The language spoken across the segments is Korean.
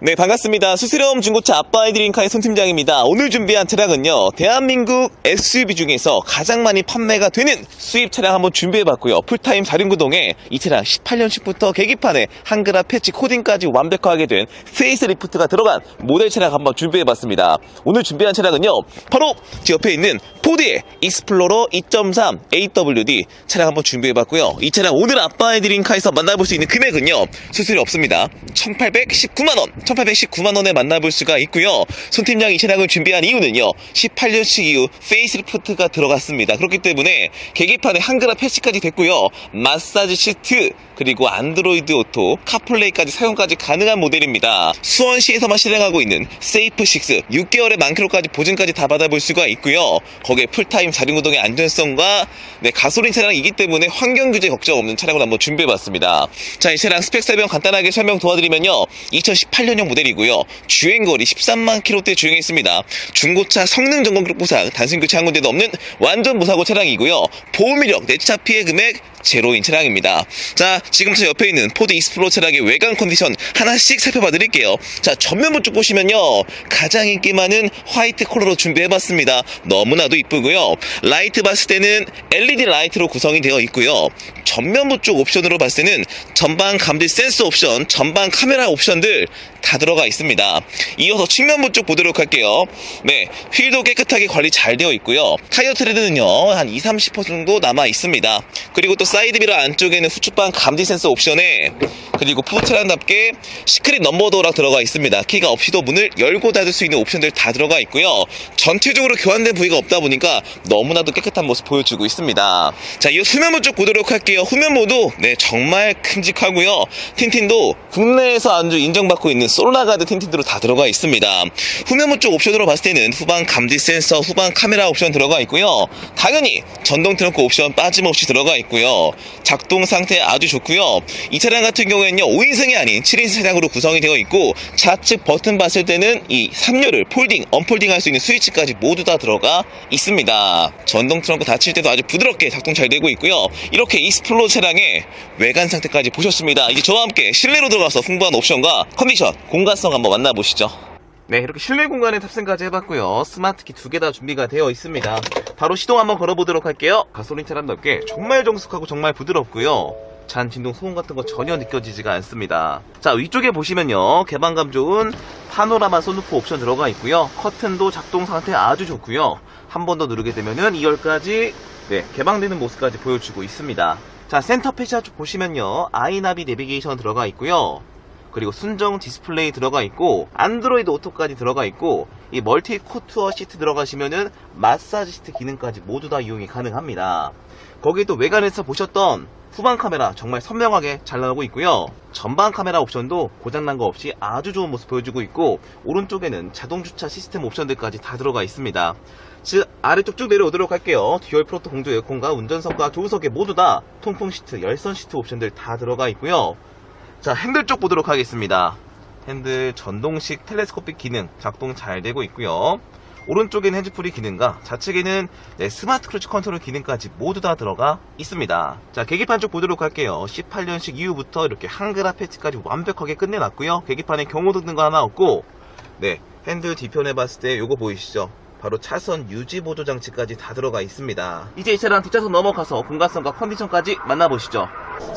네, 반갑습니다. 수스럼 중고차 아빠이드링카의 손 팀장입니다. 오늘 준비한 차량은요, 대한민국 SUV 중에서 가장 많이 판매가 되는 수입 차량 한번 준비해봤고요. 풀타임 4륜구동에 이 차량 18년식부터 계기판에 한글화 패치 코딩까지 완벽하게 된 페이스 리프트가 들어간 모델 차량 한번 준비해봤습니다. 오늘 준비한 차량은요, 바로 제 옆에 있는 포드의 익스플로러 2.3 AWD 차량 한번 준비해봤고요. 이 차량 오늘 아빠이드링카에서 만나볼 수 있는 금액은요, 수수료 없습니다. 1819만원, 1819만원에 만나볼 수가 있고요. 손 팀장 이 차량을 준비한 이유는요, 18년식 이후 페이스리프트가 들어갔습니다. 그렇기 때문에 계기판에 한글화 패치까지 됐고요. 마사지 시트, 그리고 안드로이드 오토, 카플레이까지 사용까지 가능한 모델입니다. 수원시에서만 실행하고 있는 세이프6 6개월의 만킬로까지 보증까지 다 받아볼 수가 있고요. 거기에 풀타임 4륜구동의 안전성과 네, 가솔린 차량이기 때문에 환경 규제 걱정 없는 차량을 한번 준비해봤습니다. 자, 이 차량 스펙 설명 간단하게 설명 도와드리면요. 2018년 형 모델이고요. 주행거리 13만 킬로대 주행했습니다. 중고차 성능 점검 보상, 단순 교체 한 군데도 없는 완전 무사고 차량이고요. 보험이력, 내차 피해 금액 제로인 차량입니다. 자, 지금 저 옆에 있는 포드 익스플로 차량의 외관 컨디션 하나씩 살펴봐 드릴게요. 자, 전면부 쪽 보시면요. 가장 인기 많은 화이트 컬러로 준비해봤습니다. 너무나도 이쁘고요. 라이트 봤을 때는 LED 라이트로 구성이 되어 있고요. 전면부 쪽 옵션으로 봤을 때는 전방 감지 센서 옵션, 전방 카메라 옵션들 다 들어가 있습니다. 이어서 측면부 쪽 보도록 할게요. 네, 휠도 깨끗하게 관리 잘 되어 있고요. 타이어 트레드는요, 한 20, 30% 정도 남아 있습니다. 그리고 또 사이드미러 안쪽에는 후측방 감지 센서 옵션에 그리고 푸드차량답게 시크릿 넘버 도어랑 들어가 있습니다. 키가 없이도 문을 열고 닫을 수 있는 옵션들 다 들어가 있고요. 전체적으로 교환된 부위가 없다 보니까 너무나도 깨끗한 모습 보여주고 있습니다. 자, 이 후면부 쪽 보도록 할게요. 후면부도 네 정말 큼직하고요. 틴틴도 국내에서 아주 인정받고 있는 솔라가드 틴틴으로 다 들어가 있습니다. 후면부 쪽 옵션으로 봤을 때는 후방 감지 센서, 후방 카메라 옵션 들어가 있고요. 당연히 전동 트렁크 옵션 빠짐없이 들어가 있고요. 작동 상태 아주 좋고요. 이 차량 같은 경우에는요 5인승이 아닌 7인승 차량으로 구성이 되어 있고 좌측 버튼 봤을 때는 이 3열을 폴딩, 언폴딩 할 수 있는 스위치까지 모두 다 들어가 있습니다. 전동 트렁크 닫힐 때도 아주 부드럽게 작동 잘 되고 있고요. 이렇게 익스플로 차량의 외관 상태까지 보셨습니다. 이제 저와 함께 실내로 들어가서 풍부한 옵션과 컨디션, 공간성 한번 만나보시죠. 네, 이렇게 실내 공간에 탑승까지 해봤고요. 스마트키 두 개 다 준비가 되어 있습니다. 바로 시동 한번 걸어보도록 할게요. 가솔린 차량답게 정말 정숙하고 정말 부드럽고요. 잔 진동 소음 같은 거 전혀 느껴지지가 않습니다. 자, 위쪽에 보시면요. 개방감 좋은 파노라마 선루프 옵션 들어가 있고요. 커튼도 작동 상태 아주 좋고요. 한 번 더 누르게 되면은 2열까지 네, 개방되는 모습까지 보여주고 있습니다. 자, 센터 패시아 쪽 보시면요. 아이나비 내비게이션 들어가 있고요. 그리고 순정 디스플레이 들어가 있고 안드로이드 오토까지 들어가 있고 이 멀티 코투어 시트 들어가시면은 마사지 시트 기능까지 모두 다 이용이 가능합니다. 거기에 또 외관에서 보셨던 후방 카메라 정말 선명하게 잘 나오고 있고요. 전방 카메라 옵션도 고장난 거 없이 아주 좋은 모습 보여주고 있고 오른쪽에는 자동 주차 시스템 옵션들까지 다 들어가 있습니다. 즉 아래쪽 쭉 내려오도록 할게요. 듀얼 프로토 공조 에어컨과 운전석과 조수석에 모두 다 통풍 시트, 열선 시트 옵션들 다 들어가 있고요. 자, 핸들 쪽 보도록 하겠습니다. 핸들 전동식 텔레스코픽 기능 작동 잘 되고 있고요. 오른쪽에는 핸즈프리 기능과 좌측에는 네, 스마트 크루즈 컨트롤 기능까지 모두 다 들어가 있습니다. 자, 계기판 쪽 보도록 할게요. 18년식 이후부터 이렇게 한글화 패치까지 완벽하게 끝내놨고요. 계기판에 경고 등등거 하나 없고 네, 핸들 뒤편에 봤을 때 요거 보이시죠? 바로 차선 유지 보조 장치까지 다 들어가 있습니다. 이제 이 차량 뒷좌석 넘어가서 공간성과 컨디션까지 만나보시죠.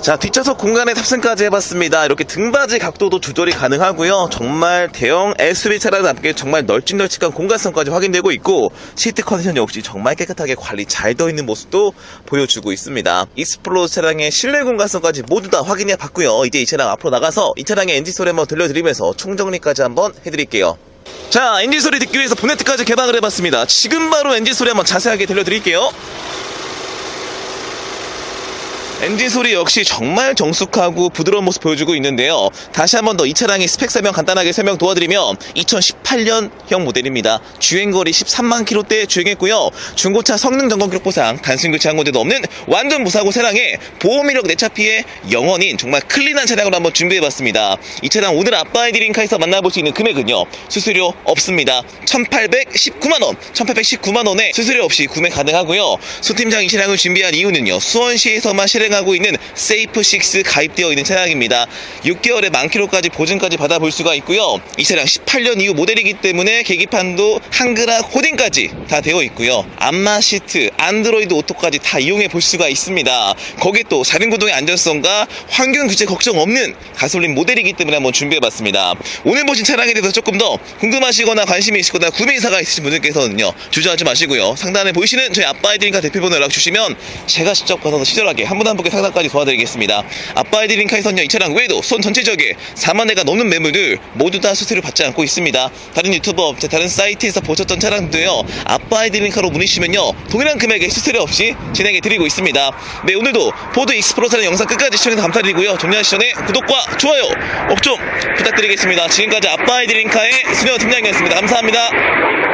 자, 뒷좌석 공간에 탑승까지 해봤습니다. 이렇게 등받이 각도도 조절이 가능하고요. 정말 대형 SUV 차량답게 정말 널찍널찍한 공간성까지 확인되고 있고 시트 컨디션 역시 정말 깨끗하게 관리 잘 되어 있는 모습도 보여주고 있습니다. 익스플로어 차량의 실내 공간성까지 모두 다 확인해 봤고요. 이제 이 차량 앞으로 나가서 이 차량의 엔진 소리 한번 들려드리면서 총정리까지 한번 해드릴게요. 자, 엔진 소리 듣기 위해서 보네트까지 개방을 해봤습니다. 지금 바로 엔진 소리 한번 자세하게 들려드릴게요. 엔진 소리 역시 정말 정숙하고 부드러운 모습 보여주고 있는데요. 다시 한번 더 이 차량의 스펙 설명 간단하게 설명 도와드리면 2018년형 모델입니다. 주행거리 13만 킬로대 주행했고요. 중고차 성능 점검 기록 보상 단순 교체 한 군데도 없는 완전 무사고 세랑에 보험 이력 내차 피해 영원인 정말 클린한 차량으로 한번 준비해봤습니다. 이 차량 오늘 아빠의 드림카에서 만나볼 수 있는 금액은요. 수수료 없습니다. 1819만원, 1819만원에 수수료 없이 구매 가능하고요. 소 팀장 이 차량을 준비한 이유는요. 수원시에서만 실행 하고 있는 세이프6 가입되어 있는 차량입니다. 6개월에 만 킬로까지 보증까지 받아볼 수가 있고요. 이 차량 18년 이후 모델이기 때문에 계기판도 한글화 코딩까지 다 되어 있고요. 안마 시트, 안드로이드 오토까지 다 이용해 볼 수가 있습니다. 거기에 또 사륜구동의 안전성과 환경 규제 걱정 없는 가솔린 모델이기 때문에 한번 준비해봤습니다. 오늘 보신 차량에 대해서 조금 더 궁금하시거나 관심이 있으거나 구매 의사가 있으신 분들께서는요. 주저하지 마시고요. 상단에 보이시는 저희 아빠이드링카 대표번호 연락 주시면 제가 직접 가서 친절하게 한분한분 께 상담까지 도와드리겠습니다. 아빠이드링카에서는요. 이 차량 외에도 손 전체 적에 4만 대가 넘는 매물들 모두 다 수수료 받지 않고 있습니다. 다른 유튜버 다른 사이트에서 보셨던 차량도요. 아빠이드링카로 문의시면요. 동일한 금액의 수수료 없이 진행해 드리고 있습니다. 네, 오늘도 포드 익스프로사는 영상 끝까지 시청해서 감사드리고요. 종료하시 전에 구독과 좋아요 꼭 좀 부탁드리겠습니다. 지금까지 아빠이드링카의 수녀 팀장이었습니다. 감사합니다.